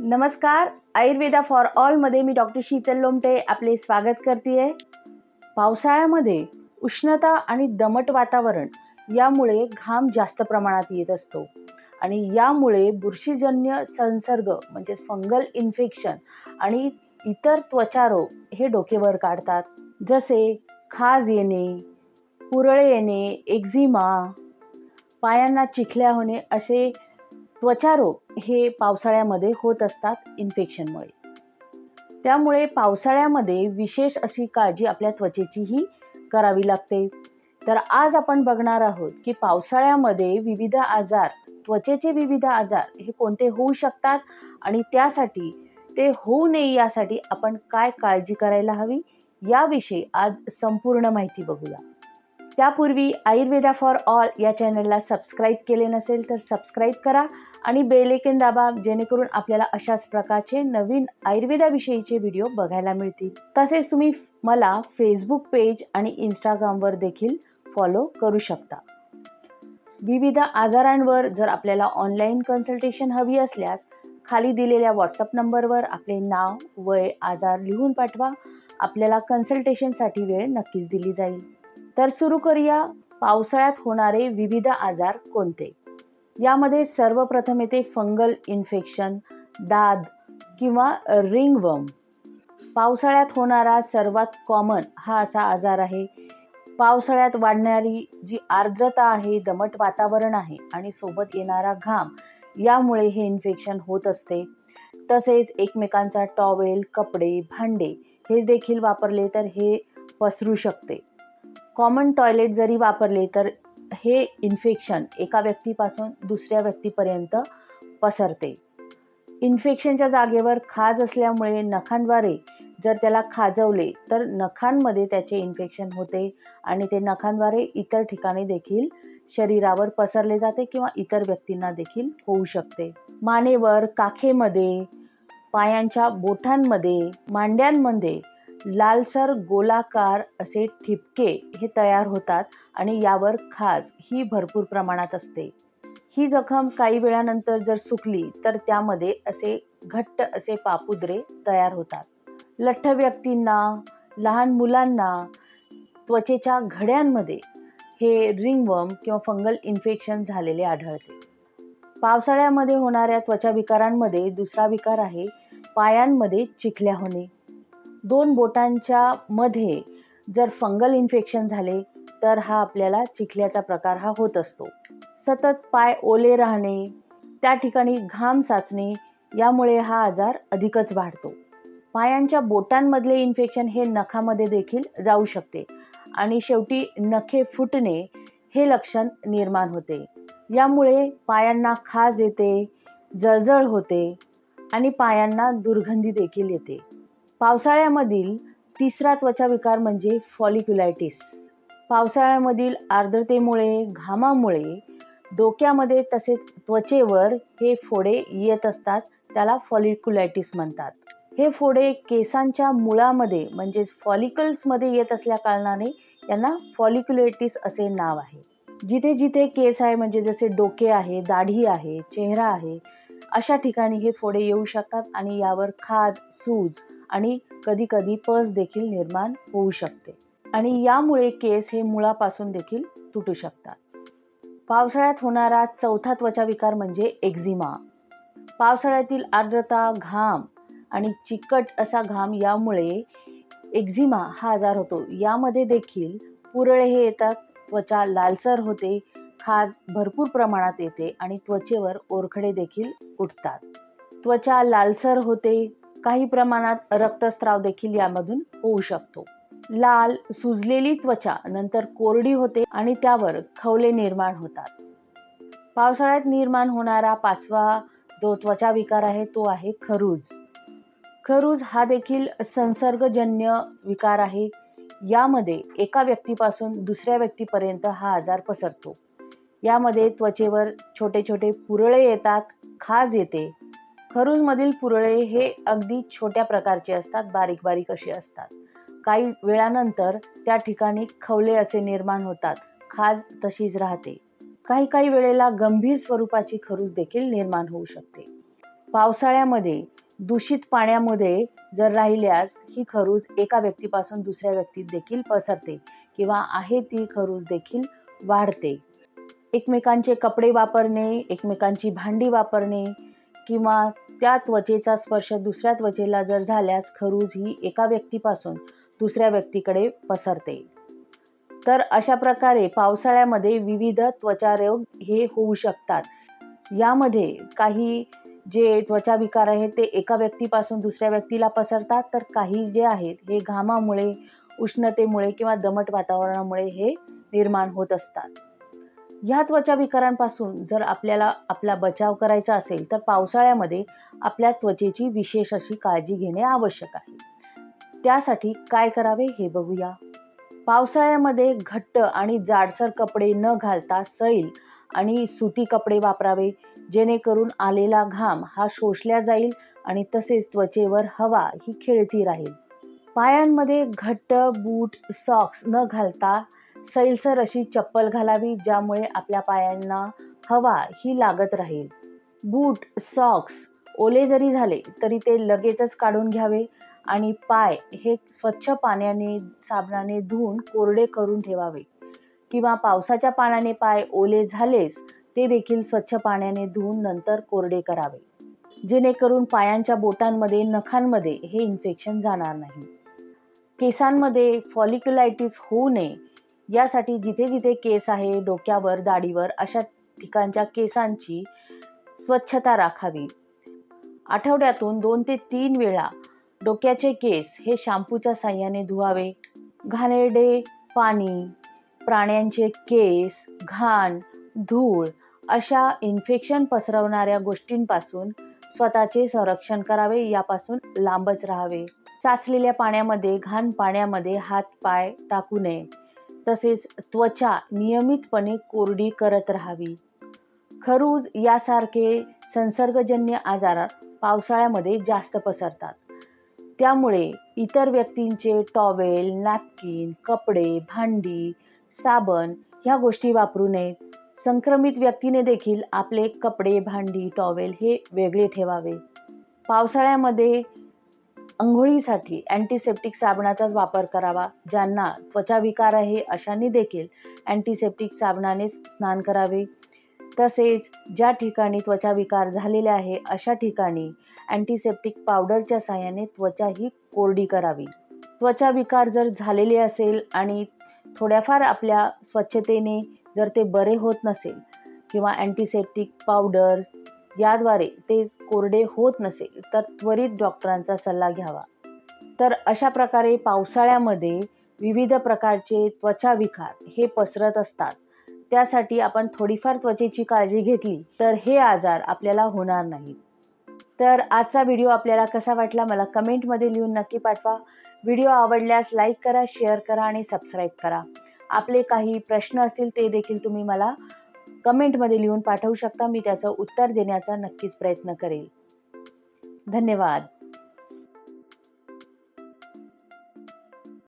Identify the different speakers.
Speaker 1: नमस्कार आयुर्वेदा फॉर ऑलमध्ये मी डॉक्टर शीतल लोमटे आपले स्वागत करते आहे पावसाळ्यामध्ये उष्णता आणि दमट वातावरण यामुळे घाम जास्त प्रमाणात येत असतो. आणि यामुळे बुरशीजन्य संसर्ग म्हणजे फंगल इन्फेक्शन आणि इतर त्वचारोग हे डोकेवर काढतात. जसे खाज येणे पुरळे येणे एक्झिमा पायांना चिखल्या होणे असे त्वचारोग हे पावसाळ्यामध्ये होत असतात इन्फेक्शनमुळे त्यामुळे पावसाळ्यामध्ये विशेष अशी काळजी आपल्या त्वचेचीही करावी लागते. तर आज आपण बघणार आहोत की पावसाळ्यामध्ये विविध आजार त्वचेचे विविध आजार हे कोणते होऊ शकतात आणि त्यासाठी ते होऊ नये यासाठी आपण काय काळजी करायला हवी याविषयी आज संपूर्ण माहिती बघूया. त्यापूर्वी आयुर्वेदा फॉर ऑल या चॅनलला सबस्क्राईब केले नसेल तर सबस्क्राईब करा आणि बेलेकेन दाबा जेणेकरून आपल्याला अशाच प्रकारचे नवीन आयुर्वेदाविषयीचे व्हिडिओ बघायला मिळतील. तसेच तुम्ही मला फेसबुक पेज आणि इंस्टाग्रामवर देखील फॉलो करू शकता. विविध आजारांवर जर आपल्याला ऑनलाईन कन्सल्टेशन हवी असल्यास खाली दिलेल्या व्हॉट्सअप नंबरवर आपले नाव वय आजार लिहून पाठवा. आपल्याला कन्सल्टेशनसाठी वेळ नक्कीच दिली जाईल. तर सुरू करूया पावसाळ्यात होणारे विविध आजार कोणते? यामध्ये सर्वप्रथम येते फंगल इन्फेक्शन दाद किंवा रिंगवर्म. पावसाळ्यात होणारा सर्वात कॉमन हा असा आजार आहे. पावसाळ्यात वाढणारी जी आर्द्रता आहे दमट वातावरण आहे आणि सोबत येणारा घाम यामुळे हे इन्फेक्शन होत असते. तसेच एकमेकांचा टॉवेल कपडे भांडे हे देखील वापरले तर हे पसरू शकते. कॉमन टॉयलेट जरी वापरले तर हे इन्फेक्शन एका व्यक्तीपासून दुसऱ्या व्यक्तीपर्यंत पसरते. इन्फेक्शनच्या जागेवर खाज असल्यामुळे नखांद्वारे जर त्याला खाजवले तर नखांमध्ये त्याचे इन्फेक्शन होते आणि ते नखांद्वारे इतर ठिकाणी देखील शरीरावर पसरले जाते किंवा इतर व्यक्तींना देखील होऊ शकते. मानेवर काखेमध्ये पायांच्या बोटांमध्ये मांड्यांमध्ये लालसर गोलाकार असे ठिपके हे तयार होतात आणि यावर खाज ही भरपूर प्रमाणात असते. ही जखम काही वेळानंतर जर सुकली तर त्यामध्ये असे घट्ट असे पापुद्रे तयार होतात. लठ्ठ व्यक्तींना लहान मुलांना त्वचेच्या घड्यांमध्ये हे रिंगवर्म किंवा फंगल इन्फेक्शन झालेले आढळते. पावसाळ्यामध्ये होणाऱ्या त्वचा विकारांमध्ये दुसरा विकार आहे पायांमध्ये चिखल्या होणे. दोन बोटांच्या मध्ये जर फंगल इन्फेक्शन झाले तर हा आपल्याला चिखल्याचा प्रकार हा होत असतो. सतत पाय ओले राहणे त्या ठिकाणी घाम साचणे यामुळे हा आजार अधिकच वाढतो. पायांच्या बोटांमधले इन्फेक्शन हे नखामध्ये देखील जाऊ शकते आणि शेवटी नखे फुटणे हे लक्षण निर्माण होते. यामुळे पायांना खाज येते जळजळ होते आणि पायांना दुर्गंधी देखील येते. पावसाळ्यामधील तिसरा त्वचा विकार म्हणजे फॉलिक्युलायटिस पावसाळ्यामधील आर्द्रतेमुळे घामामुळे डोक्यामध्ये तसेच त्वचेवर हे फोडे येत असतात त्याला फॉलिक्युलायटिस म्हणतात. हे फोडे केसांच्या मुळामध्ये म्हणजेच फॉलिकल्समध्ये येत असल्या कारणाने यांना फॉलिक्युलेटिस असे नाव आहे. जिथे जिथे केस आहे म्हणजे जसे डोके आहे दाढी आहे चेहरा आहे अशा ठिकाणी हे फोडे येऊ शकतात आणि यावर खाज सूज आणि कधीकधी पस देखील निर्माण होऊ शकते. आणि यामुळे केस हे मुळापासून देखील तुटू शकतात. पावसाळ्यात होणारा चौथा त्वचा विकार म्हणजे एक्झिमा. पावसाळ्यातील आर्द्रता घाम आणि चिकट असा घाम यामुळे एक्झिमा हा आजार होतो. यामध्ये देखील पुरळे हे येतात त्वचा लालसर होते खाज भरपूर प्रमाणात येते आणि त्वचेवर ओरखडे देखील उठतात. त्वचा लालसर होते काही प्रमाणात रक्तस्राव देखील यामधून होऊ शकतो. लाल सुजलेली त्वचा नंतर कोरडी होते आणि त्यावर खवले निर्माण होतात. पावसाळ्यात निर्माण होणारा पाचवा जो त्वचा विकार आहे तो आहे खरूज. खरूज हा देखील संसर्गजन्य विकार आहे. यामध्ये एका व्यक्तीपासून दुसऱ्या व्यक्तीपर्यंत हा आजार पसरतो. यामध्ये त्वचेवर छोटे छोटे पुरळे येतात खाज येते. खरूजमधील पुरळे हे अगदी छोट्या प्रकारचे असतात बारीक बारीक असे असतात. काही वेळानंतर त्या ठिकाणी खवले असे निर्माण होतात खाज तशीच राहते. काही काही वेळेला गंभीर स्वरूपाची खरूज देखील निर्माण होऊ शकते. पावसाळ्यामध्ये दूषित पाण्यामध्ये जर राहिल्यास ही खरूज एका व्यक्तीपासून दुसऱ्या व्यक्तीत देखील पसरते किंवा आहे ती खरूज देखील वाढते. एकमेकांचे कपडे वापरणे एकमेकांची भांडी वापरणे किंवा त्या त्वचेचा स्पर्श दुसऱ्या त्वचेला जर झाल्यास खरूज ही एका व्यक्तीपासून दुसऱ्या व्यक्तीकडे पसरते. तर अशा प्रकारे पावसाळ्यामध्ये विविध त्वचारोग हे होऊ शकतात. यामध्ये काही जे त्वचा विकार आहेत ते एका व्यक्तीपासून दुसऱ्या व्यक्तीला पसरतात तर काही जे आहेत हे घामामुळे उष्णतेमुळे किंवा दमट वातावरणामुळे हे निर्माण होत असतात. ह्या त्वचा विकारांपासून जर आपल्याला आपला बचाव करायचा असेल तर पावसाळ्यामध्ये आपल्या त्वचेची विशेष अशी काळजी घेणे आवश्यक आहे. त्यासाठी काय करावे हे बघूया. पावसाळ्यामध्ये घट्ट आणि जाडसर कपडे न घालता सैल आणि सुती कपडे वापरावे जेणेकरून आलेला घाम हा शोषला जाईल आणि तसेच त्वचेवर हवा ही खेळती राहील. पायांमध्ये घट्ट बूट सॉक्स न घालता सैलसर अशी चप्पल घालावी ज्यामुळे आपल्या पायांना हवा ही लागत राहील. बूट सॉक्स ओले जरी झाले तरी ते लगेचच काढून घ्यावे आणि पाय हे स्वच्छ पाण्याने साबणाने धुवून कोरडे करून ठेवावे. किंवा पावसाच्या पाण्याने पाय ओले झालेच ते देखील स्वच्छ पाण्याने धुवून नंतर कोरडे करावे. जेणेकरून पायांच्या बोटांमध्ये नखांमध्ये हे इन्फेक्शन जाणार नाही. केसांमध्ये फॉलिक्युलायटिस होऊ नये यासाठी जिथे जिथे केस आहे डोक्यावर दाढीवर अशा ठिकाणच्या केसांची स्वच्छता राखावी. आठवड्यातून दोन ते तीन वेळा डोक्याचे केस हे शॅम्पूच्या साह्याने धुवावे. घाणेरडे पाणी प्राण्यांचे केस घाण धूळ अशा इन्फेक्शन पसरवणाऱ्या गोष्टींपासून स्वतःचे संरक्षण करावे यापासून लांबच राहावे. साचलेल्या पाण्यामध्ये घाण पाण्यामध्ये हात पाय टाकू नये. तसेच त्वचा नियमितपणे कोरडी करत राहावी. खरूज यासारखे संसर्गजन्य आजार पावसाळ्यामध्ये जास्त पसरतात. त्यामुळे इतर व्यक्तींचे टॉवेल नॅपकिन कपडे भांडी साबण ह्या गोष्टी वापरू नयेत संक्रमित व्यक्तीने देखील आपले कपडे भांडी टॉवेल हे वेगळे ठेवावे. पावसाळ्यामध्ये अंघोळीसाठी अँटीसेप्टिक साबणाचाच वापर करावा ज्यांना त्वचाविकार आहे अशांनी देखील अँटीसेप्टिक साबणानेच स्नान करावे. तसेच ज्या ठिकाणी त्वचाविकार झालेले आहे अशा ठिकाणी अँटीसेप्टिक पावडरच्या साहाय्याने त्वचा ही कोरडी करावी. त्वचाविकार जर झालेले असेल आणि थोड्याफार आपल्या स्वच्छतेने जर ते बरे होत नसेल किंवा अँटीसेप्टिक पावडर याद्वारे ते कोरडे होत नसेल तर त्वरित डॉक्टरांचा सल्ला घ्यावा. तर अशा प्रकारे पावसाळ्यामध्ये विविध प्रकारचे त्वचा विकार हे पसरत असतात. त्यासाठी आपण थोडीफार त्वचेची काळजी घेतली तर हे आजार आपल्याला होणार नाहीत. तर आजचा व्हिडिओ आपल्याला कसा वाटला मला कमेंटमध्ये लिहून नक्की पाठवा. व्हिडिओ आवडल्यास लाईक करा शेअर करा आणि सबस्क्राईब करा. आपले काही प्रश्न असतील ते देखील तुम्ही मला कमेंटमध्ये लिहून पाठवू शकता. मी त्याचं उत्तर देण्याचा नक्कीच प्रयत्न करेल. धन्यवाद.